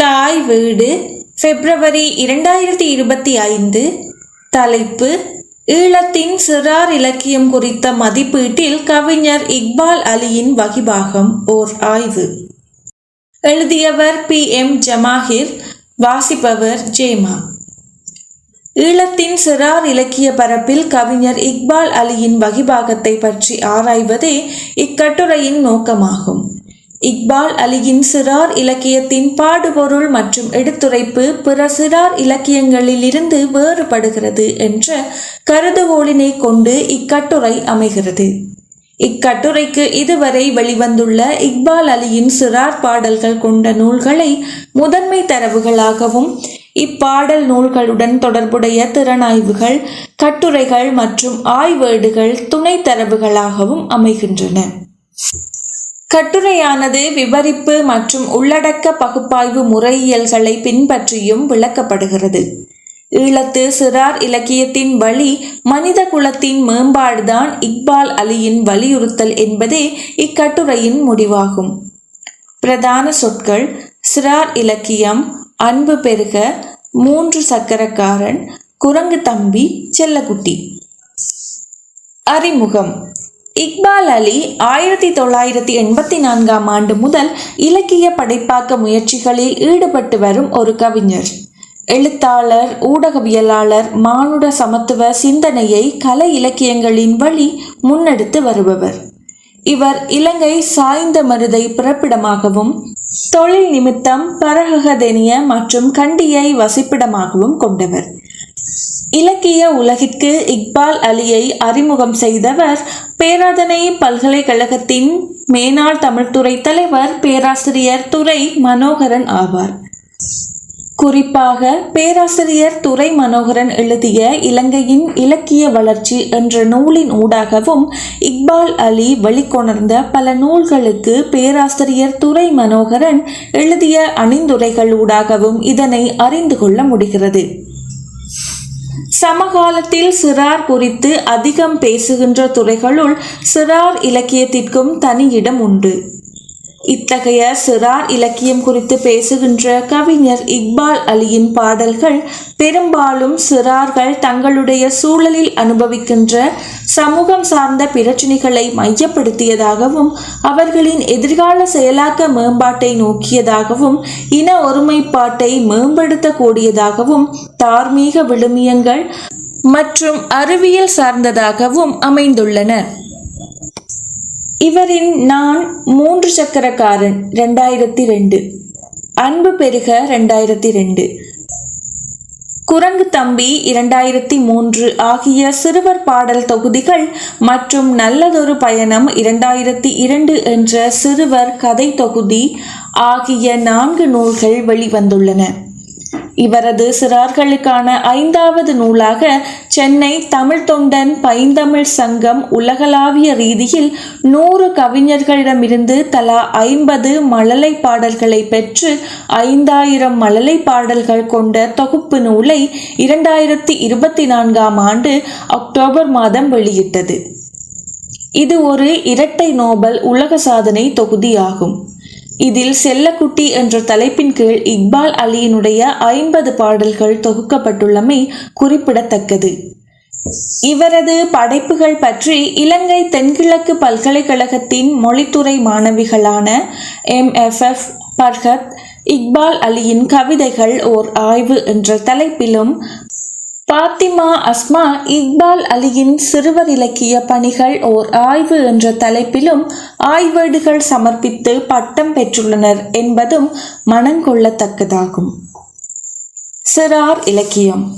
தாய் வீடு பிப்ரவரி இரண்டாயிரத்தி இருபத்தி ஐந்து. தலைப்பு ஈழத்தின் சிறார் இலக்கியம் குறித்த மதிப்பீட்டில் கவிஞர் இக்பால் அலியின் வகிபாகம் ஓர் ஆய்வு. எழுதியவர் பி. எம். ஜமாஹிர் வாசிப்பவர் ஜேமா. ஈழத்தின் சிறார் இலக்கிய பரப்பில் கவிஞர் இக்பால் அலியின் வகிபாகத்தை பற்றி ஆராய்வதே இக்கட்டுரையின் நோக்கமாகும். இக்பால் அலியின் சிறார் இலக்கியத்தின் பாடுபொருள் மற்றும் எடுத்துரைப்பு பிற சிறார் இலக்கியங்களிலிருந்து வேறுபடுகிறது என்ற கருதுகோளினை கொண்டு இக்கட்டுரை அமைகிறது. இக்கட்டுரைக்கு இதுவரை வெளிவந்துள்ள இக்பால் அலியின் சிறார் பாடல்கள் கொண்ட நூல்களை முதன்மை தரவுகளாகவும் இப்பாடல் நூல்களுடன் தொடர்புடைய திறனாய்வுகள் கட்டுரைகள் மற்றும் ஆய்வேடுகள் துணை தரவுகளாகவும் அமைகின்றன. கட்டுரையானது விவரிப்பு மற்றும் உள்ளடக்க பகுப்பாய்வு முறையியல்களை பின்பற்றியும் விளக்கப்படுகிறது. ஈழத்து சிறார் இலக்கியத்தின் வழி மனித குலத்தின் மேம்பாடுதான் இக்பால் அலியின் வலியுறுத்தல் என்பதே இக்கட்டுரையின் முடிவாகும். பிரதான சொற்கள் சிறார் இலக்கியம் அன்பு பெருக மூன்று சக்கரக்காரன் குரங்கு தம்பி செல்லக்குட்டி. அறிமுகம். இக்பால் அலி ஆயிரத்தி தொள்ளாயிரத்தி எண்பத்தி நான்காம் ஆண்டு முதல் இலக்கிய படைப்பாக்க முயற்சிகளில் ஈடுபட்டு வரும் ஒரு கவிஞர். எழுத்தாளர் ஊடகவியலாளர் மானுட சமத்துவ சிந்தனையை கலை இலக்கியங்களின் வழி முன்னெடுத்து வருபவர். இவர் இலங்கை சாய்ந்த மருதை பிறப்பிடமாகவும் தொழில் நிமித்தம் பரகதெனிய மற்றும் கண்டியை வசிப்பிடமாகவும் கொண்டவர். இலக்கிய உலகிற்கு இக்பால் அலியை அறிமுகம் செய்தவர் பேராதனை பல்கலைக்கழகத்தின் மேனாள் தமிழ்துறை தலைவர் பேராசிரியர் துறை மனோகரன் ஆவார். குறிப்பாக பேராசிரியர் துரை மனோகரன் எழுதிய இலங்கையின் இலக்கிய வளர்ச்சி என்ற நூலின் ஊடாகவும் இக்பால் அலி வெளிக்கொணர்ந்த பல நூல்களுக்கு பேராசிரியர் துரை மனோகரன் எழுதிய அணிந்துரைகள் ஊடாகவும் இதனை அறிந்து கொள்ள முடிகிறது. சமகாலத்தில் சிறார் குறித்து அதிகம் பேசுகின்ற துறைகளுள் சிறார் இலக்கியத்திற்கும் தனி இடம் உண்டு. இத்தகைய சிறார் இலக்கியம் குறித்து பேசுகின்ற கவிஞர் இக்பால் அலியின் பாடல்கள் பெரும்பாலும் சிறார்கள் தங்களுடைய சூழலில் அனுபவிக்கின்ற சமூகம் சார்ந்த பிரச்சினைகளை மையப்படுத்தியதாகவும் அவர்களின் எதிர்கால செயலாக்க மேம்பாட்டை நோக்கியதாகவும் இன ஒருமைப்பாட்டை மேம்படுத்தக்கூடியதாகவும் தார்மீக விழுமியங்கள் மற்றும் அறிவியல் சார்ந்ததாகவும் அமைந்துள்ளன. இவரின் நான் மூன்று சக்கரக்காரன் ரெண்டாயிரத்தி ரெண்டு அன்பு பெருக ரெண்டாயிரத்தி ரெண்டு குரங்கு தம்பி இரண்டாயிரத்தி மூன்று ஆகிய சிறுவர் பாடல் தொகுதிகள் மற்றும் நல்லதொரு பயணம் இரண்டாயிரத்தி இரண்டு என்ற சிறுவர் கதை தொகுதி ஆகிய நான்கு நூல்கள் வெளிவந்துள்ளன. இவரது சிறார்களுக்கான ஐந்தாவது நூலாக சென்னை தமிழ் தொண்டன் பைந்தமிழ் சங்கம் உலகளாவிய ரீதியில் நூறு கவிஞர்களிடமிருந்து தலா ஐம்பது மழலை பாடல்களை பெற்று ஐந்தாயிரம் மழலை பாடல்கள் கொண்ட தொகுப்பு நூலை இரண்டாயிரத்தி இருபத்தி நான்காம் ஆண்டு அக்டோபர் மாதம் வெளியிட்டது. இது ஒரு இரட்டை நோபல் உலக சாதனை தொகுதியாகும். இதில் செல்லக்குட்டி என்ற தலைப்பின் கீழ் இக்பால் அலியினுடைய ஐம்பது பாடல்கள் தொகுக்கப்பட்டுள்ளமை குறிப்பிடத்தக்கது. இவரது படைப்புகள் பற்றி இலங்கை தென்கிழக்கு பல்கலைக்கழகத்தின் மொழித்துறை மாணவிகளான M. F. F. Farhath Iqbal அலியின் கவிதைகள் ஓர் ஆய்வு என்ற தலைப்பிலும் பாத்திமா அஸ்மா இக்பால் அலியின் சிறுவர் இலக்கிய பணிகள் ஓர் ஆய்வு என்ற தலைப்பிலும் ஆய்வேடுகள் சமர்ப்பித்து பட்டம் பெற்றுள்ளனர் என்பதும் மனங்கொள்ளத்தக்கதாகும். சிறார் இலக்கியம்.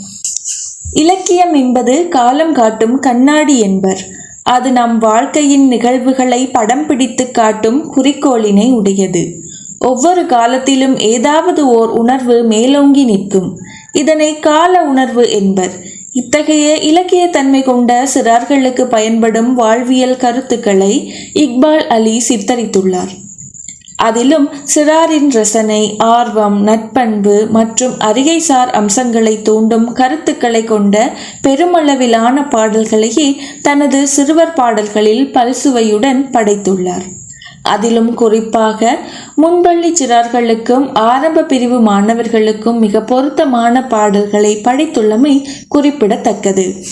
இலக்கியம் என்பது காலம் காட்டும் கண்ணாடி என்பர். அது நம் வாழ்க்கையின் நிகழ்வுகளை படம் பிடித்து காட்டும் குறிக்கோளினை உடையது. ஒவ்வொரு காலத்திலும் ஏதாவது ஓர் உணர்வு மேலோங்கி நிற்கும். இதனை கால உணர்வு என்பர். இத்தகைய இலக்கிய தன்மை கொண்ட சிறார்களுக்கு பயன்படும் வாழ்வியல் கருத்துக்களை இக்பால் அலி சித்தரித்துள்ளார். அதிலும் சிறாரின் ரசனை ஆர்வம் நட்பண்பு மற்றும் அருகைசார் அம்சங்களை தூண்டும் கருத்துக்களை கொண்ட பெருமளவிலான பாடல்களையே தனது சிறுவர் பாடல்களில் பல்சுவையுடன் படைத்துள்ளார். அதிலும் குறிப்பாக முன்பள்ளி சிறார்களுக்கும் ஆரம்ப பிரிவு மாணவர்களுக்கும் மிக பொருத்தமான பாடல்களை படைத்துள்ளமை குறிப்பிடத்தக்கது.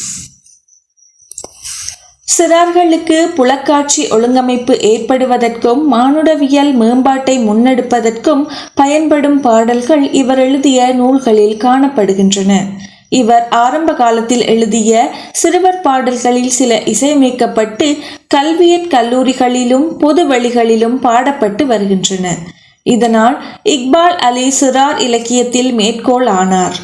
சிறார்களுக்கு புலக்காட்சி ஒழுங்கமைப்பு ஏற்படுவதற்கும் மானுடவியல் மேம்பாட்டை முன்னெடுப்பதற்கும் பயன்படும் பாடல்கள் இவர் எழுதிய நூல்களில் காணப்படுகின்றன. இவர் ஆரம்ப காலத்தில் எழுதிய சிறுவர் பாடல்களில் சில இசையமைக்கப்பட்டு கல்வியற் கல்லூரிகளிலும் பொது வழிகளிலும் பாடப்பட்டு வருகின்றன இதனால் இக்பால் அலி சிறார் இலக்கியத்தில் மேற்கோள் ஆனார்.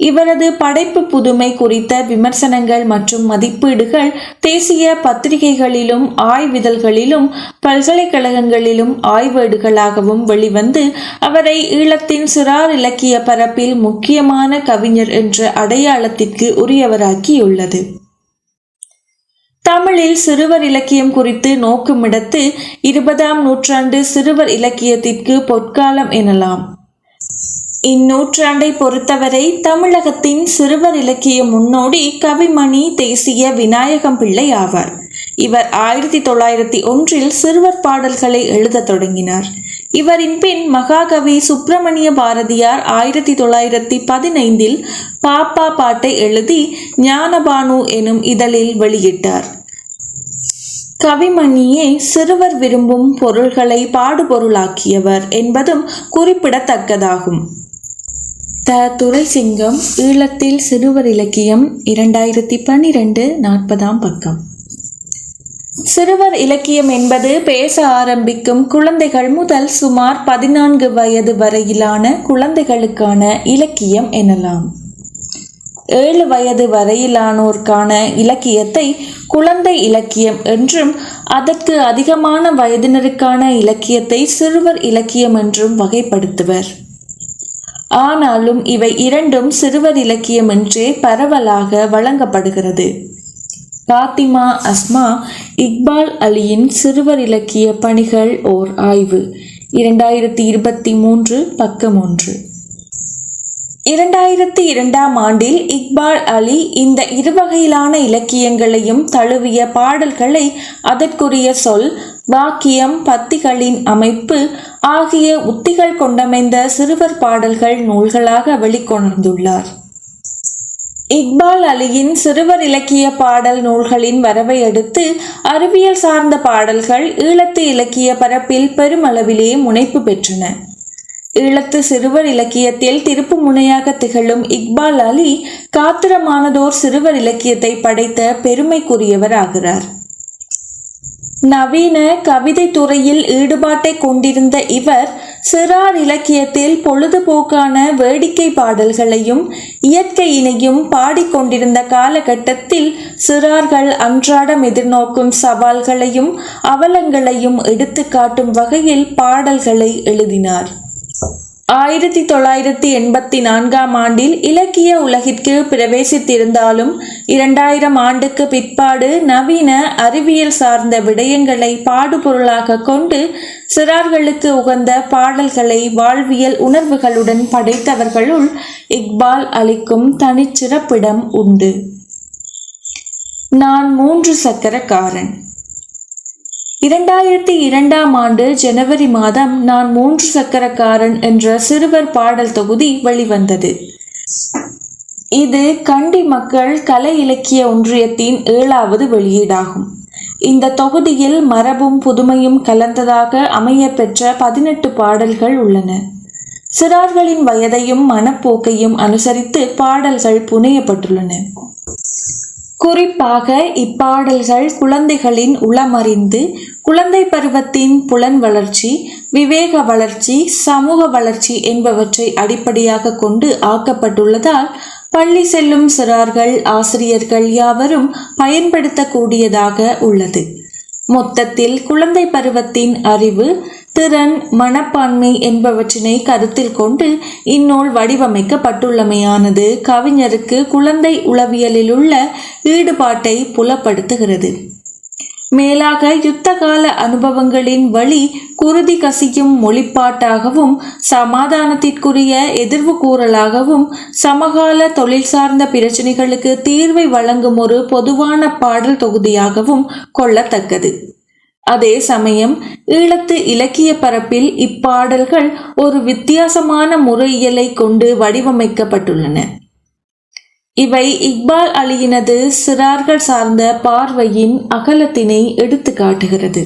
இவரது படைப்பு புதுமை குறித்த விமர்சனங்கள் மற்றும் மதிப்பீடுகள் தேசிய பத்திரிகைகளிலும் ஆய்விதழ்களிலும் பல்கலைக்கழகங்களிலும் ஆய்வேடுகளாகவும் வெளிவந்து அவரை ஈழத்தின் சிறார் இலக்கிய பரப்பில் முக்கியமான கவிஞர் என்ற அடையாளத்திற்கு உரியவராக்கியுள்ளது. தமிழில் சிறுவர் இலக்கியம் குறித்து நோக்குமிடத்து இருபதாம் நூற்றாண்டு சிறுவர் இலக்கியத்திற்கு பொற்காலம் எனலாம். இந்நூற்றாண்டை பொறுத்தவரை தமிழகத்தின் சிறுவர் இலக்கிய முன்னோடி கவிமணி தேசிய விநாயகம் பிள்ளை ஆவார். இவர் ஆயிரத்தி தொள்ளாயிரத்தி ஒன்றில் சிறுவர் பாடல்களை எழுதத் தொடங்கினார். இவரின் பின் மகாகவி சுப்பிரமணிய பாரதியார் ஆயிரத்தி தொள்ளாயிரத்தி பதினைந்தில் பாப்பா பாட்டை எழுதி ஞானபானு எனும் இதழில் வெளியிட்டார். கவிமணியே சிறுவர் விரும்பும் பொருள்களை பாடுபொருளாக்கியவர் என்பதும் குறிப்பிடத்தக்கதாகும். த துரைசிங்கம் ஈழத்தில் சிறுவர் இலக்கியம் இரண்டாயிரத்தி பன்னிரெண்டு நாற்பதாம் பக்கம். சிறுவர் இலக்கியம் என்பது பேச ஆரம்பிக்கும் குழந்தைகள் முதல் சுமார் பதினான்கு வயது வரையிலான குழந்தைகளுக்கான இலக்கியம் எனலாம். ஏழு வயது வரையிலானோருக்கான இலக்கியத்தை குழந்தை இலக்கியம் என்றும் அதற்கு அதிகமான வயதினருக்கான இலக்கியத்தை சிறுவர் இலக்கியம் என்றும் வகைப்படுத்துவர். ஆனாலும் இவை இரண்டும் சிறுவர் இலக்கியம் என்றே பரவலாக வழங்கப்படுகிறது. பாத்திமா அஸ்மா இக்பால் அலியின் சிறுவர் இலக்கிய பணிகள் ஓர் ஆய்வு. இரண்டாயிரத்தி இருபத்தி மூன்று பக்கம் ஒன்று. இரண்டாயிரத்தி இரண்டாம் ஆண்டில் இக்பால் அலி இந்த இருவகையிலான இலக்கியங்களையும் தழுவிய பாடல்களை அதற்குரிய சொல் வாக்கியம் பத்திகளின் அமைப்பு ஆகிய உத்திகள் கொண்டமைந்த சிறுவர் பாடல்கள் நூல்களாக வெளிக்கொணர்ந்துள்ளார். இக்பால் அலியின் சிறுவர் இலக்கிய பாடல் நூல்களின் வரவை அடுத்து அறிவியல் சார்ந்த பாடல்கள் ஈழத்து இலக்கிய பரப்பில் பெருமளவிலே முனைப்பு பெற்றன. ஈழத்து சிறுவர் இலக்கியத்தில் திருப்பு முனையாக திகழும் இக்பால் அலி காத்திரமானதோர் சிறுவர் இலக்கியத்தை படைத்த பெருமைக்குரியவர் ஆகிறார். நவீன கவிதை துறையில் ஈடுபாட்டை கொண்டிருந்த இவர் சிறார் இலக்கியத்தில் பொழுதுபோக்கான வேடிக்கை பாடல்களையும் இயற்கையினையும் பாடிக்கொண்டிருந்த காலகட்டத்தில் சிறார்கள் அன்றாடம் எதிர்நோக்கும் சவால்களையும் அவலங்களையும் எடுத்துக்காட்டும் வகையில் பாடல்களை எழுதினார். ஆயிரத்தி தொள்ளாயிரத்தி எண்பத்தி நான்காம் ஆண்டில் இலக்கிய உலகிற்கு பிரவேசித்திருந்தாலும் இரண்டாயிரம் ஆண்டுக்கு பிற்பாடு நவீன அறிவியல் சார்ந்த விடயங்களை பாடுபொருளாக கொண்டு சிறார்களுக்கு உகந்த பாடல்களை வாழ்வியல் உணர்வுகளுடன் படைத்தவர்களுள் இக்பால் அளிக்கும் தனிச்சிறப்பிடம் உண்டு. நான் மூன்று சக்கரக்காரன். இரண்டாயிரத்தி இரண்டாம் ஆண்டு ஜனவரி மாதம் நான் மூன்று சக்கரக்காரன் என்ற சிறுவர் பாடல் தொகுதி வெளிவந்தது. இது கண்டி மக்கள் கலை இலக்கிய ஒன்றியத்தின் ஏழாவது வெளியீடாகும். இந்த தொகுதியில் மரபும் புதுமையும் கலந்ததாக அமைய பெற்ற பதினெட்டு பாடல்கள் உள்ளன. சிறார்களின் வயதையும் மனப்போக்கையும் அனுசரித்து பாடல்கள் புனையப்பட்டுள்ளன. குறிப்பாக இப்பாடல்கள் குழந்தைகளின் உளமறிந்து குழந்தை பருவத்தின் புலன் வளர்ச்சி விவேக வளர்ச்சி சமூக வளர்ச்சி என்பவற்றை அடிப்படையாக கொண்டு ஆக்கப்பட்டுள்ளதால் பள்ளி செல்லும் சிறார்கள் ஆசிரியர்கள் யாவரும் பயன்படுத்தக்கூடியதாக உள்ளது. மொத்தத்தில் குழந்தை பருவத்தின் அறிவு திறன் மனப்பான்மை என்பவற்றினை கருத்தில் கொண்டு இந்நூல் வடிவமைக்கப்பட்டுள்ளமையானது கவிஞருக்கு குழந்தை உளவியலில் உள்ள ஈடுபாட்டை புலப்படுத்துகிறது. மேலாக யுத்த கால அனுபவங்களின் வழி குருதி கசியும் மொழிப்பாட்டாகவும் சமாதானத்திற்குரிய எதிர்வு கூறலாகவும் சமகால தொழில் சார்ந்த பிரச்சனைகளுக்கு தீர்வை வழங்கும் ஒரு பொதுவான பாடல் தொகுதியாகவும் கொள்ளத்தக்கது. அதே சமயம் ஈழத்து இலக்கிய பரப்பில் இப்பாடல்கள் ஒரு வித்தியாசமான முறையியலை கொண்டு வடிவமைக்கப்பட்டுள்ளன. இவை இக்பால் அலியினது சிறார்கள் சார்ந்த பார்வையின் அகலத்தினை எடுத்து காட்டுகிறது.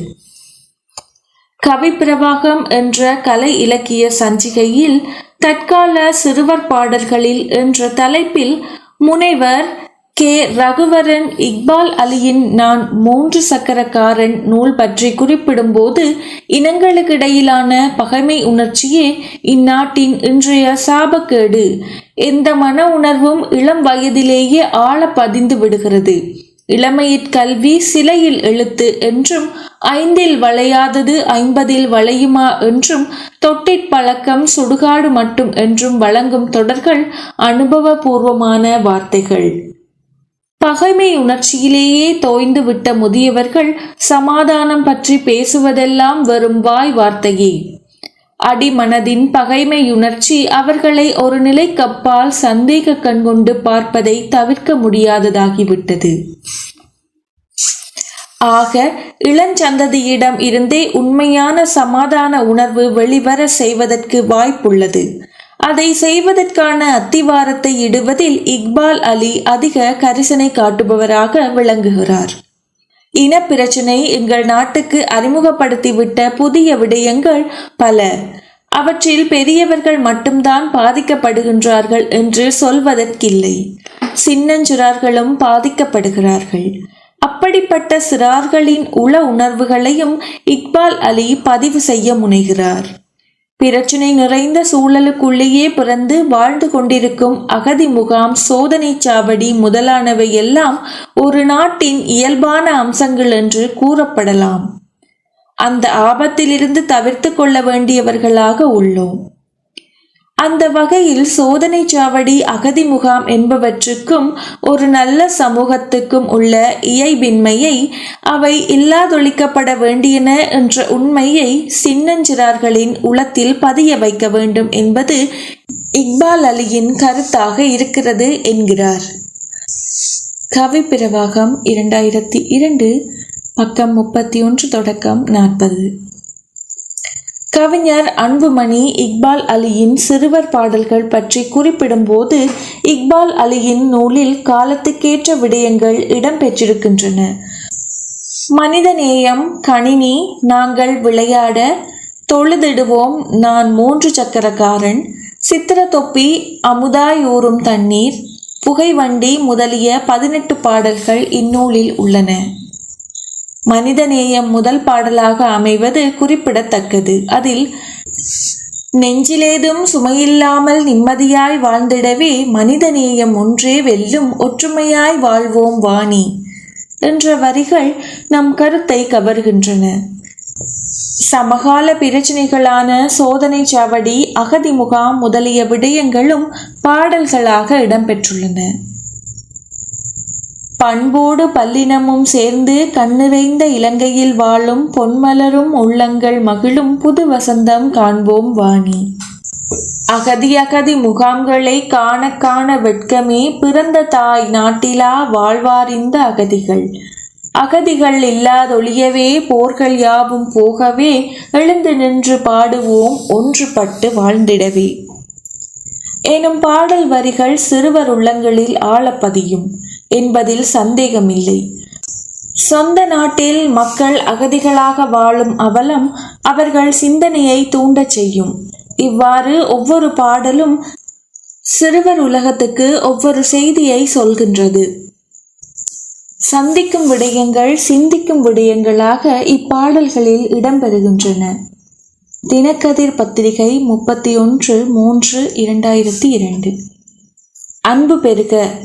கவிப்பிரவாகம் என்ற கலை இலக்கிய சஞ்சிகையில் தற்கால சிறுவர் பாடல்களில் என்ற தலைப்பில் முனைவர் கே ரகுவரன் இக்பால் அலியின் நான் மூன்று சக்கரக்காரன் நூல் பற்றி குறிப்பிடும்போது இனங்களுக்கிடையிலான பகைமை உணர்ச்சியே இந்நாட்டின் இன்றைய சாபக்கேடு. எந்த மன உணர்வும் இளம் வயதிலேயே ஆழ பதிந்து விடுகிறது. இளமையிற் கல்வி சிலையில் எழுத்து என்றும் ஐந்தில் வளையாதது ஐம்பதில் வளையுமா என்றும் தொட்டிற் பழக்கம் சுடுகாடு மட்டும் என்றும் வழங்கும் தொடர்கள் அனுபவபூர்வமான வார்த்தைகள். பகைமை உணர்ச்சியிலேயே தோய்ந்து விட்ட முதியவர்கள் சமாதானம் பற்றி பேசுவதெல்லாம் வெறும் வாய் வார்த்தையே. அடிமனதின் பகைமையுணர்ச்சி அவர்களை ஒரு நிலைக்கப்பால் சந்தேக கண் கொண்டு பார்ப்பதை தவிர்க்க முடியாததாகிவிட்டது. ஆக இளஞ்சந்ததியிடம் இருந்தே உண்மையான சமாதான உணர்வு வெளிவர செய்வதற்கு வாய்ப்புள்ளது. அதை செய்வதற்கான அத்திவாரத்தை இடுவதில் இக்பால் அலி அதிக கரிசனை காட்டுபவராக விளங்குகிறார். இன பிரச்சினை எங்கள் நாட்டுக்கு அறிமுகப்படுத்திவிட்ட புதிய விடயங்கள் பல. அவற்றில் பெரியவர்கள் மட்டும்தான் பாதிக்கப்படுகின்றார்கள் என்று சொல்வதற்கில்லை. சின்னஞ்சிறார்களும் பாதிக்கப்படுகிறார்கள். அப்படிப்பட்ட சிறார்களின் உள உணர்வுகளையும் இக்பால் அலி பதிவு செய்ய முனைகிறார். பிரச்சினை நிறைந்த சூழலுக்குள்ளேயே பிறந்து வாழ்ந்து கொண்டிருக்கும் அகதி முகாம் சோதனை சாவடி முதலானவை எல்லாம் ஒரு நாட்டின் இயல்பான அம்சங்கள் என்று கூறப்படலாம். அந்த ஆபத்திலிருந்து தவிர்த்து கொள்ள வேண்டியவர்களாக உள்ளோம். அந்த வகையில் சோதனை சாவடி அகதி முகாம் என்பவற்றுக்கும் ஒரு நல்ல சமூகத்துக்கும் உள்ள இயைபின்மையை அவை இல்லாதொழிக்கப்பட வேண்டியன என்ற உண்மையை சின்னஞ்சிறார்களின் உளத்தில் பதிய வைக்க வேண்டும் என்பது இக்பால் அலியின் கருத்தாக இருக்கிறது என்கிறார். கவி பிரவாகம் இரண்டாயிரத்தி இரண்டு பக்கம் முப்பத்தி ஒன்று தொடக்கம் நாற்பது. கவிஞர் அன்புமணி இக்பால் அலியின் சிறுவர் பாடல்கள் பற்றி குறிப்பிடும்போது இக்பால் அலியின் நூலில் காலத்துக்கேற்ற விடயங்கள் இடம்பெற்றிருக்கின்றன மனிதநேயம் கணினி நாங்கள் விளையாட தொழுதிடுவோம் நான் மூன்று சக்கரக்காரன் சித்திர தொப்பி அமுதாயூறும் தண்ணீர் புகைவண்டி முதலிய பதினெட்டு பாடல்கள் இந்நூலில் உள்ளன. மனிதநேயம் முதல் பாடலாக அமைவது குறிப்பிடத்தக்கது. அதில் நெஞ்சிலேதும் சுமையில்லாமல் நிம்மதியாய் வாழ்ந்திடவே மனிதநேயம் ஒன்றே வெல்லும் ஒற்றுமையாய் வாழ்வோம் வாணி என்ற வரிகள் நம் கருத்தை கவர்கின்றன. சமகால பிரச்சனைகளான சோதனை சாவடி அகதி முகாம் முதலிய விடயங்களும் பாடல்களாக இடம்பெற்றுள்ளன பண்போடு பல்லினமும் சேர்ந்து கண்ணிறைந்த இலங்கையில் வாழும் பொன்மலரும் உள்ளங்கள் மகிழும் புது வசந்தம் காண்போம் வாணி. அகதி அகதி முகாம்களை காண காண வெட்கமே பிறந்த தாய் நாட்டிலா வாழ்வாரிந்த அகதிகள். அகதிகள் இல்லாதொழியவே போர்கள் யாவும் போகவே எழுந்து நின்று பாடுவோம் ஒன்றுபட்டு வாழ்ந்திடவே. எனும் பாடல் வரிகள் சிறுவர் உள்ளங்களில் ஆழப்பதியும். என்பதில் சந்தேகமில்லை. சொந்த நாட்டில் மக்கள் அகதிகளாக வாழும் அவலம் அவர்கள் சிந்தனையை தூண்டச் செய்யும். இவ்வாறு ஒவ்வொரு பாடலும் சிறுவர் உலகத்துக்கு ஒவ்வொரு செய்தியை சொல்கின்றது. சந்திக்கும் விடயங்கள் சிந்திக்கும் விடயங்களாக இப்பாடல்களில் இடம்பெறுகின்றன. தினக்கதிர் பத்திரிகை முப்பத்தி ஒன்று மூன்று இரண்டாயிரத்தி இரண்டு. அன்பு பெருக.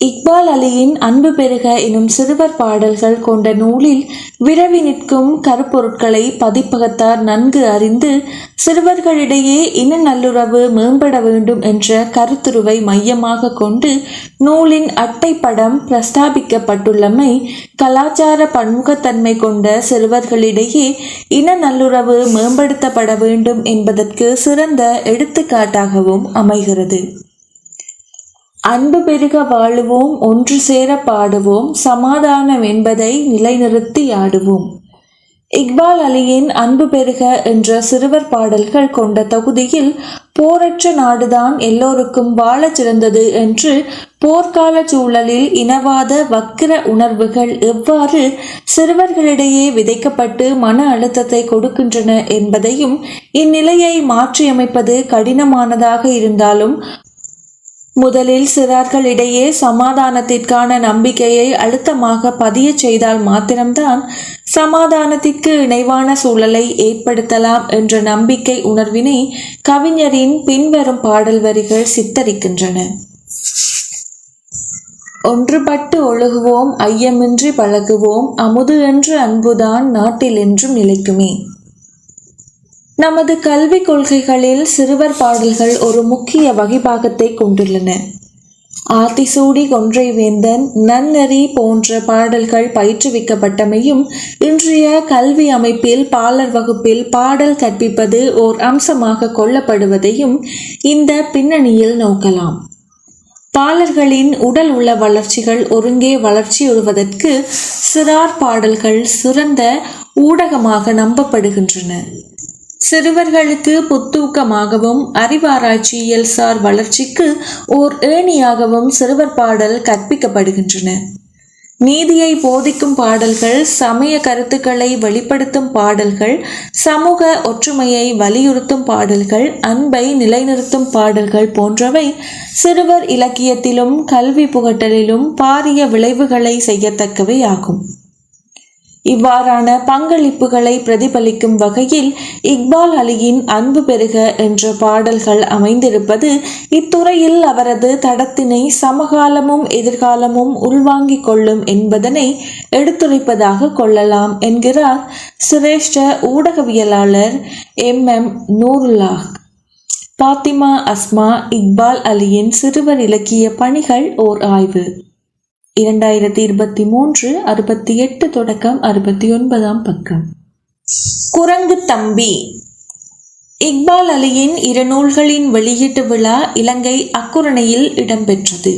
இக்பால் அலியின் அன்பு பெருக எனும் சிறுவர் பாடல்கள் கொண்ட நூலில் விரவி நிற்கும் கருப்பொருட்களை பதிப்பகத்தார் நன்கு அறிந்து சிறுவர்களிடையே இன நல்லுறவு மேம்பட வேண்டும் என்ற கருத்துருவை மையமாக கொண்டு நூலின் அட்டை படம் பிரஸ்தாபிக்கப்பட்டுள்ளமை கலாச்சார பன்முகத்தன்மை கொண்ட சிறுவர்களிடையே இன நல்லுறவு மேம்படுத்தப்பட வேண்டும் என்பதற்கு சிறந்த எடுத்துக்காட்டாகவும் அமைகிறது. அன்பு பெருக வாழுவோம் ஒன்று சேர பாடுவோம் சமாதானம் என்பதை நிலைநிறுத்தி ஆடுவோம். இக்பால் அலியின் அன்பு பெருக என்ற சிறுவர் பாடல்கள் கொண்ட தொகுதியில் போரற்ற நாடுதான் எல்லோருக்கும் வாழச் சிறந்தது என்று போர்க்கால சூழலில் இனவாத வக்கிர உணர்வுகள் எவ்வாறு சிறுவர்களிடையே விதைக்கப்பட்டு மன அழுத்தத்தை கொடுக்கின்றன என்பதையும் இந்நிலையை மாற்றியமைப்பது கடினமானதாக இருந்தாலும் முதலில் சிறார்களிடையே சமாதானத்திற்கான நம்பிக்கையை அழுத்தமாக பதியச் செய்தால் மாத்திரம்தான் சமாதானத்திற்கு இணைவான சூழலை ஏற்படுத்தலாம் என்ற நம்பிக்கை உணர்வினை கவிஞரின் பின்வரும் பாடல் வரிகள் சித்தரிக்கின்றன. ஒன்றுபட்டு ஒழுகுவோம் ஐயமின்றி பழகுவோம் அமுது என்று அன்புதான் நாட்டில் என்றும் நிலைக்குமே. நமது கல்விக் கொள்கைகளில் சிறுவர் பாடல்கள் ஒரு முக்கிய வகைபாகத்தை கொண்டுள்ளன. ஆத்திசூடி கொன்றை வேந்தன் நன்னெறி போன்ற பாடல்கள் பயிற்றுவிக்கப்பட்டமையும் இன்றைய கல்வி அமைப்பில் பாலர் வகுப்பில் பாடல் கற்பிப்பது ஓர் அம்சமாக கொள்ளப்படுவதையும் இந்த பின்னணியில் நோக்கலாம். பாலர்களின் உடல் உள்ள வளர்ச்சிகள் ஒருங்கே வளர்ச்சியுறுவதற்கு சிறார் பாடல்கள் சிறந்த ஊடகமாக நம்பப்படுகின்றன. சிறுவர்களுக்கு புத்தூக்கமாகவும் அறிவாராய்ச்சியியல் சார் வளர்ச்சிக்கு ஓர் ஏணியாகவும் சிறுவர் பாடல் கற்பிக்கப்படுகின்றன. நீதியை போதிக்கும் பாடல்கள் சமய கருத்துக்களை வெளிப்படுத்தும் பாடல்கள் சமூக ஒற்றுமையை வலியுறுத்தும் பாடல்கள் அன்பை நிலைநிறுத்தும் பாடல்கள் போன்றவை சிறுவர் இலக்கியத்திலும் கல்வி புகட்டலிலும் பாரிய விளைவுகளை செய்யத்தக்கவை ஆகும் இவ்வாறான பங்களிப்புகளை பிரதிபலிக்கும் வகையில் இக்பால் அலியின் அன்பு பெருக என்ற பாடல்கள் அமைந்திருப்பது இத்துறையில் அவரது தடத்தினை சமகாலமும் எதிர்காலமும் உள்வாங்கிக் கொள்ளும் என்பதனை எடுத்துரைப்பதாக கொள்ளலாம் என்கிறார் சிரேஷ்ட ஊடகவியலாளர் எம். எம். நூருல்லாஹ். பாத்திமா அஸ்மா இக்பால் அலியின் சிறுவர் இலக்கிய பணிகள் ஓர் ஆய்வு. இரண்டாயிரத்தி இருபத்தி மூன்று அறுபத்தி எட்டு தொடக்கம் அறுபத்தி ஒன்பதாம் பக்கம். குரங்கு தம்பி. இக்பால் அலியின் இரு நூல்களின் வெளியீட்டு விழா இலங்கை அக்குரணையில் இடம்பெற்றது.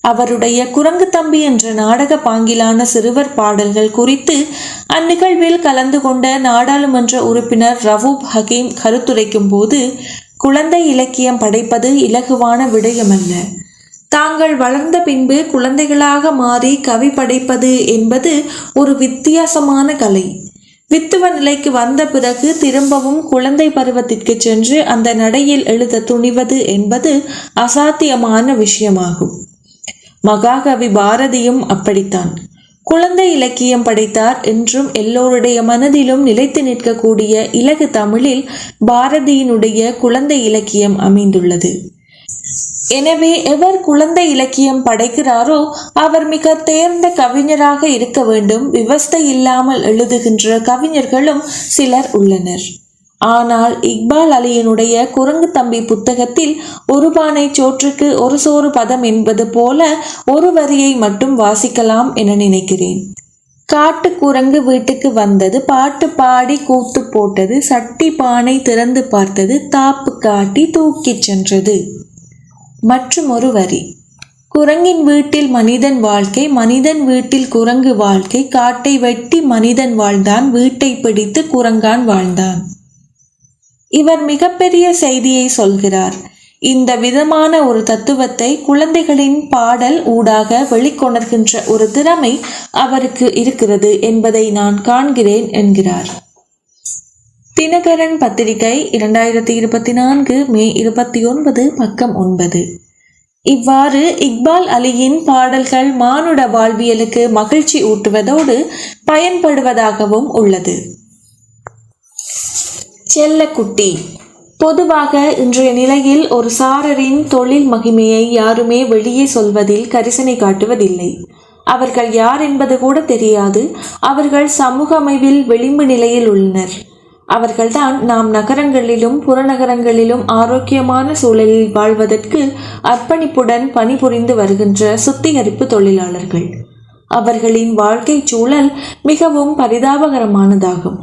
அவருடைய குரங்கு தம்பி என்ற நாடக பாங்கிலான சிறுவர் பாடல்கள் குறித்து அந்நிகழ்வில் கலந்து கொண்ட நாடாளுமன்ற உறுப்பினர் ரவூப் ஹகீம் கருத்துரைக்கும் போது குழந்தை இலக்கியம் படைப்பது இலகுவான விடயமல்ல. தாங்கள் வளர்ந்த பின்பு குழந்தைகளாக மாறி கவி படைப்பது என்பது ஒரு வித்தியாசமான கலை. வித்துவ நிலைக்கு வந்த பிறகு திரும்பவும் குழந்தை பருவத்திற்கு சென்று அந்த நடையில் எழுத துணிவது என்பது அசாத்தியமான விஷயமாகும். மகாகவி பாரதியும் அப்படித்தான். குழந்தை இலக்கியம் படைத்தார் என்றும் எல்லோருடைய மனதிலும் நிலைத்து நிற்கக்கூடிய இலகு தமிழில் பாரதியினுடைய குழந்தை இலக்கியம் அமைந்துள்ளது. எனவே எவர் குழந்தை இலக்கியம் படைக்கிறாரோ அவர் மிக தேர்ந்த கவிஞராக இருக்க வேண்டும். விவஸ்தை இல்லாமல் எழுதுகின்ற கவிஞர்களும் சிலர் உள்ளனர். ஆனால் இக்பால் அலியினுடைய குரங்கு தம்பி புத்தகத்தில் ஒரு பானை சோற்றுக்கு ஒரு சோறு பதம் என்பது போல ஒரு வரியை மட்டும் வாசிக்கலாம் என நினைக்கிறேன். காட்டு குரங்கு வீட்டுக்கு வந்தது பாட்டு பாடி கூத்து போட்டது சட்டி பானை திறந்து பார்த்தது தாப்பு காட்டி தூக்கிச் சென்றது. மற்றும் ஒரு வரி. குரங்கின் வீட்டில் மனிதன் வாழ்க்கை மனிதன் வீட்டில் குரங்கு வாழ்க்கை காட்டை வெட்டி மனிதன் வாழ்ந்தான் வீட்டை பிடித்து குரங்கான் வாழ்ந்தான். இவர் மிகப்பெரிய செய்தியை சொல்கிறார். இந்த விதமான ஒரு தத்துவத்தை குழந்தைகளின் பாடல் ஊடாக வெளிக்கொணர்கின்ற ஒரு திறமை அவருக்கு இருக்கிறது என்பதை நான் காண்கிறேன் என்கிறார். தினகரன் பத்திரிகை இரண்டாயிரத்தி இருபத்தி நான்கு மே இருபத்தி ஒன்பது பக்கம் ஒன்பது. இவ்வாறு இக்பால் அலியின் பாடல்கள் மானுட வாழ்வியலுக்கு மகிழ்ச்சி ஊட்டுவதோடு பயன்படுவதாகவும் உள்ளது. செல்லக்குட்டி. பொதுவாக இன்றைய நிலையில் ஒரு சாரரின் தொழில் மகிமையை யாருமே வெளியே சொல்வதில் கரிசனை காட்டுவதில்லை. அவர்கள் யார் என்பது கூட தெரியாது. அவர்கள் சமூக அமைவில் விளிம்பு நிலையில் உள்ளனர். அவர்கள்தான் நாம் நகரங்களிலும் புறநகரங்களிலும் ஆரோக்கியமான சூழலில் வாழ்வதற்கு அர்ப்பணிப்புடன் பணிபுரிந்து வருகின்ற சுத்திகரிப்பு தொழிலாளர்கள். அவர்களின் வாழ்க்கை சூழல் மிகவும் பரிதாபகரமானதாகும்.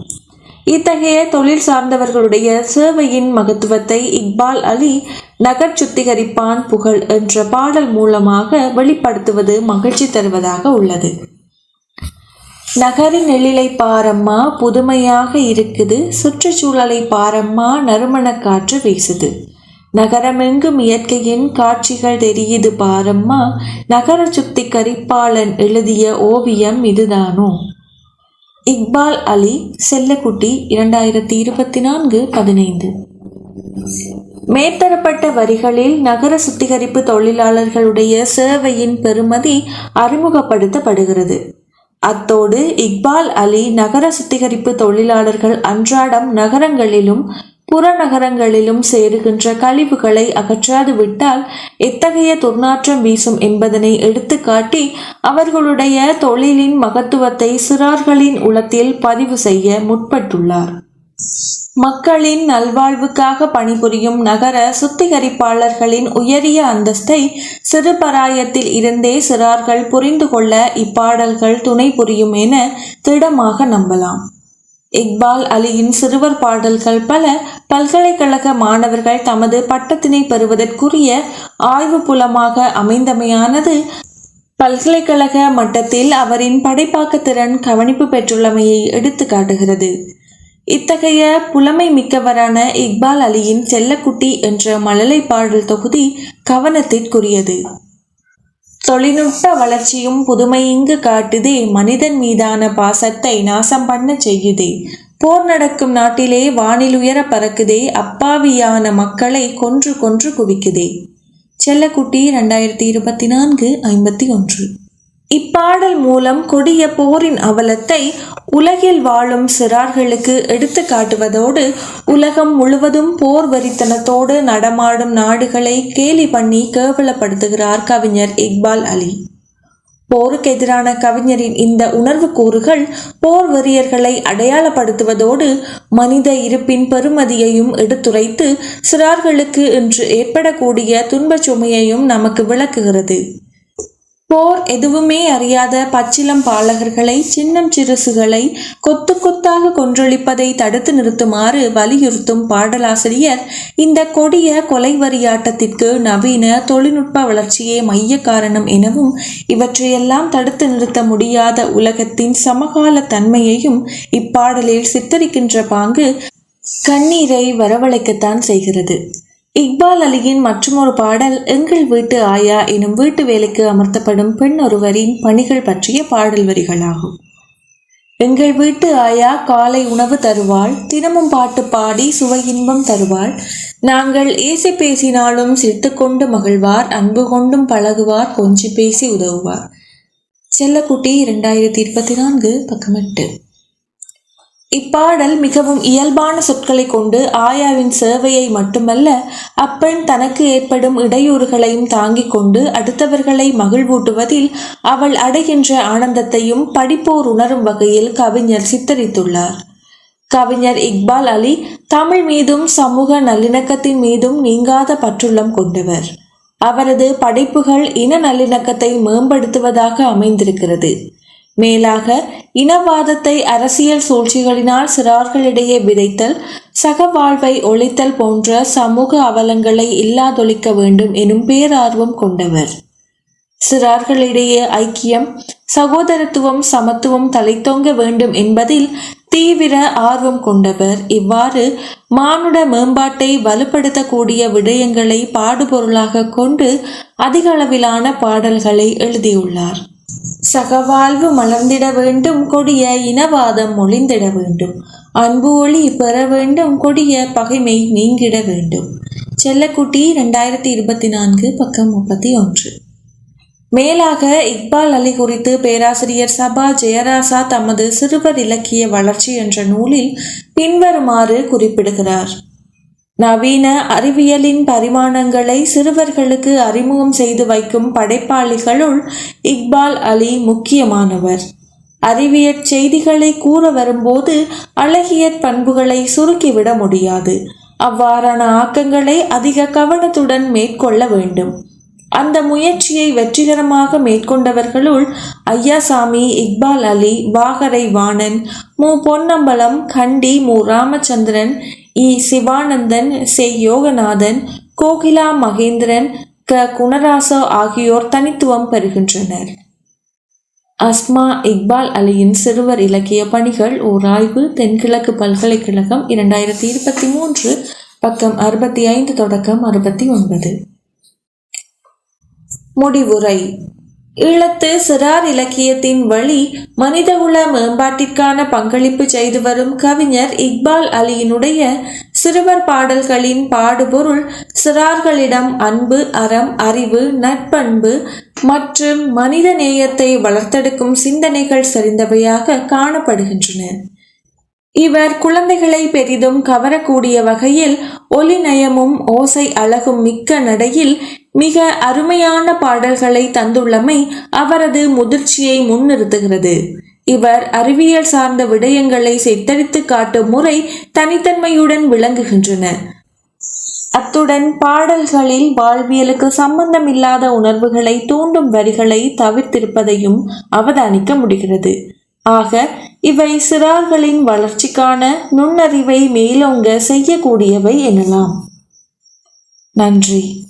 இத்தகைய தொழில் சார்ந்தவர்களுடைய சேவையின் மகத்துவத்தை இக்பால் அலி நகர் சுத்திகரிப்பான் புகழ் என்ற பாடல் மூலமாக வெளிப்படுத்துவது மகிழ்ச்சி தருவதாக உள்ளது. நகரின் எழிலை பாரம்மா புதுமையாக இருக்குது சுற்றுச்சூழலை பாரம்மா நறுமண காற்று வீசுது. நகரமெங்கும் இயற்கையின் காட்சிகள் தெரியுது பாரம்மா நகர சுத்தி கரிப்பாளன் எழுதிய ஓவியம் இதுதானோ? இக்பால் அலி செல்லக்குட்டி இரண்டாயிரத்தி இருபத்தி நான்கு பதினைந்து. மேத்தரப்பட்ட வரிகளில் நகர சுத்திகரிப்பு தொழிலாளர்களுடைய சேவையின் பெருமதி அறிமுகப்படுத்தப்படுகிறது. அத்தோடு இக்பால் அலி நகர சுத்திகரிப்பு தொழிலாளர்கள் அன்றாடம் நகரங்களிலும் புறநகரங்களிலும் சேருகின்ற கழிவுகளை அகற்றாது விட்டால் எத்தகைய துர்நாற்றம் வீசும் என்பதனை எடுத்துக்காட்டி அவர்களுடைய தொழிலின் மகத்துவத்தை சிறார்களின் உளத்தில் பதிவு செய்ய முற்பட்டுள்ளார். மக்களின் நல்வாழ்வுக்காக பணிபுரியும் நகர சுத்திகரிப்பாளர்களின் உயரிய அந்தஸ்தை சிறுபராயத்தில் இருந்தே சிறார்கள் புரிந்து கொள்ள இப்பாடல்கள் துணை புரியும் என திடமாக நம்பலாம். இக்பால் அலியின் சிறுவர் பாடல்கள் பல பல்கலைக்கழக மாணவர்கள் தமது பட்டத்தினை பெறுவதற்குரிய ஆய்வு புலமாக அமைந்தமையானது. பல்கலைக்கழக மட்டத்தில் அவரின் படைப்பாக்க திறன் கவனிப்பு பெற்றுள்ளமையை எடுத்து காட்டுகிறது இத்தகைய புலமை மிக்கவரான இக்பால் அலியின் செல்லக்குட்டி என்ற மழலை பாடல் தொகுதி கவனத்திற்குரியது தொழில்நுட்ப வளர்ச்சியும் புதுமை இங்கு காட்டுதே மனிதன் மீதான பாசத்தை நாசம் பண்ண செய்யுதே. போர் நடக்கும் நாட்டிலே வானில் உயர பறக்குதே அப்பாவியான மக்களை கொன்று கொன்று குவிக்குதே. செல்லக்குட்டி ரெண்டாயிரத்தி இருபத்தி நான்கு ஐம்பத்தி ஒன்று. இப்பாடல் மூலம் கொடிய போரின் அவலத்தை உலகில் வாழும் சிறார்களுக்கு எடுத்து காட்டுவதோடு உலகம் முழுவதும் போர் வரித்தனத்தோடு நடமாடும் நாடுகளை கேலி பண்ணி கேவலப்படுத்துகிறார் கவிஞர் இக்பால் அலி. போருக்கு எதிரான கவிஞரின் இந்த உணர்வு கூறுகள் போர் வெறியர்களை அடையாளப்படுத்துவதோடு மனித இருப்பின் பெருமதியையும் எடுத்துரைத்து சிறார்களுக்கு இன்று ஏற்படக்கூடிய துன்பச் சுமையையும் நமக்கு விளக்குகிறது. போர் எதுவுமே அறியாத பச்சிலம் பாலகர்களை சின்னம் சிறுசுகளை கொத்து கொத்தாக கொன்றொழிப்பதை தடுத்து நிறுத்துமாறு வலியுறுத்தும் பாடலாசிரியர் இந்த கொடிய கொலை வரியாட்டத்திற்கு நவீன தொழில்நுட்ப வளர்ச்சியே மைய காரணம் எனவும் இவற்றையெல்லாம் தடுத்து நிறுத்த முடியாத உலகத்தின் சமகால தன்மையையும் இப்பாடலில் சித்தரிக்கின்ற பாங்கு கண்ணீரை வரவழைக்கத்தான் செய்கிறது. இக்பால் அலியின் மற்றொரு பாடல் எங்கள் வீட்டு ஆயா எனும் வீட்டு வேலைக்கு அமர்த்தப்படும் பெண் ஒருவரின் பணிகள் பற்றிய பாடல் வரிகளாகும். எங்கள் வீட்டு ஆயா காலை உணவு தருவாள் தினமும் பாட்டு பாடி சுவை இன்பம் தருவாள். நாங்கள் ஏசி பேசினாலும் சிரித்துக்கொண்டு மகிழ்வார் அன்பு கொண்டும் பழகுவார் கொஞ்சி பேசி உதவுவார். செல்லக்குட்டி இரண்டாயிரத்தி இருபத்தி நான்கு பக்கமெட்டு. இப்பாடல் மிகவும் இயல்பான சொற்களை கொண்டு ஆயாவின் சேவையை மட்டுமல்ல அப்பெண் தனக்கு ஏற்படும் இடையூறுகளையும் தாங்கிக் கொண்டு அடுத்தவர்களை மகிழ்வூட்டுவதில் அவள் அடைகின்ற ஆனந்தத்தையும் படிப்போர் உணரும் வகையில் கவிஞர் சித்தரித்துள்ளார். கவிஞர் இக்பால் அலி தமிழ் மீதும் சமூக நல்லிணக்கத்தின் மீதும் நீங்காத பற்றுள்ளம் கொண்டவர். அவரது படைப்புகள் இன நல்லிணக்கத்தை மேம்படுத்துவதாக அமைந்திருக்கிறது. மேலாக இனவாதத்தை அரசியல் சூழ்ச்சிகளினால் சிறார்களிடையே விதைத்தல் சக வாழ்வை ஒழித்தல் போன்ற சமூக அவலங்களை இல்லாதொழிக்க வேண்டும் எனும் பேரார்வம் கொண்டவர். சிறார்களிடையே ஐக்கியம் சகோதரத்துவம் சமத்துவம் தலைத்தோங்க வேண்டும் என்பதில் தீவிர ஆர்வம் கொண்டவர். இவ்வாறு மானுட மேம்பாட்டை வலுப்படுத்தக்கூடிய விடயங்களை பாடுபொருளாக கொண்டு அதிகளவிலான பாடல்களை எழுதியுள்ளார். சகவாழ்வு மலர்ந்திட வேண்டும் கொடிய இனவாதம் ஒளிந்திட வேண்டும். அன்பு ஒளி பெற வேண்டும் கொடிய பகைமை நீங்கிட வேண்டும். செல்லக்குட்டி ரெண்டாயிரத்தி இருபத்தி நான்கு பக்கம் முப்பத்தி ஒன்று மேலாக இக்பால் அலி குறித்து பேராசிரியர் சபா ஜெயராசா தமது சிறுவர் இலக்கிய வளர்ச்சி என்ற நூலில் பின்வருமாறு குறிப்பிடுகிறார். நவீன அறிவியலின் பரிமாணங்களை சிறுவர்களுக்கு அறிமுகம் செய்து வைக்கும் படைப்பாளிகளுள் இக்பால் அலி முக்கியமானவர். அறிவியற் செய்திகளை கூற வரும்போது அழகியற் பண்புகளை சுருக்கிவிட முடியாது. அவ்வாறான ஆக்கங்களை அதிக கவனத்துடன் மேற்கொள்ள வேண்டும். அந்த முயற்சியை வெற்றிகரமாக மேற்கொண்டவர்களுள் ஐயாசாமி இக்பால் அலி வாகரை வாணன் மு. பொன்னம்பலம் கண்டி மு. ராமச்சந்திரன் இ சிவானந்தன் செ யோகநாதன் கோகிலா மகேந்திரன் க. குணராசா ஆகியோர் தனித்துவம் பெறுகின்றனர். அஸ்மா இக்பால் அலியின் சிறுவர் இலக்கிய பணிகள் ஓர் ஆய்வு தென்கிழக்கு பல்கலைக்கழகம் இரண்டாயிரத்தி இருபத்தி மூன்று பக்கம் அறுபத்தி ஐந்து தொடக்கம் அறுபத்தி ஒன்பது. முடிவுரை. ஈழத்து சிறார் இலக்கியத்தின் வழி மனிதகுல மேம்பாட்டிற்கான பங்களிப்பு செய்து வரும் கவிஞர் இக்பால் அலியினுடைய சிறுவர் பாடல்களின் பாடுபொருள் சிறார்களிடம் அன்பு அறம் அறிவு நட்பண்பு மற்றும் மனித நேயத்தை வளர்த்தெடுக்கும் சிந்தனைகள் செறிந்தவையாக காணப்படுகின்றன. இவர் குழந்தைகளை பெரிதும் கவரக்கூடிய வகையில் ஒலி நயமும் ஓசை அழகும் மிக்க நடையில் மிக அருமையான பாடல்களை தந்துள்ளமை அவரது முதிர்ச்சியை முன்னிறுத்துகிறது. இவர் அறிவியல் சார்ந்த விடயங்களை சித்தரித்து காட்டும் முறை தனித்தன்மையுடன் விளங்குகின்றன. அத்துடன் பாடல்களில் வாழ்வியலுக்கு சம்பந்தமில்லாத உணர்வுகளை தூண்டும் வரிகளை தவிர்த்திருப்பதையும் அவதானிக்க முடிகிறது. ஆக இவை சிறார்களின் வளர்ச்சிக்கான நுண்ணறிவை மேலோங்க செய்யக்கூடியவை எனலாம். நன்றி.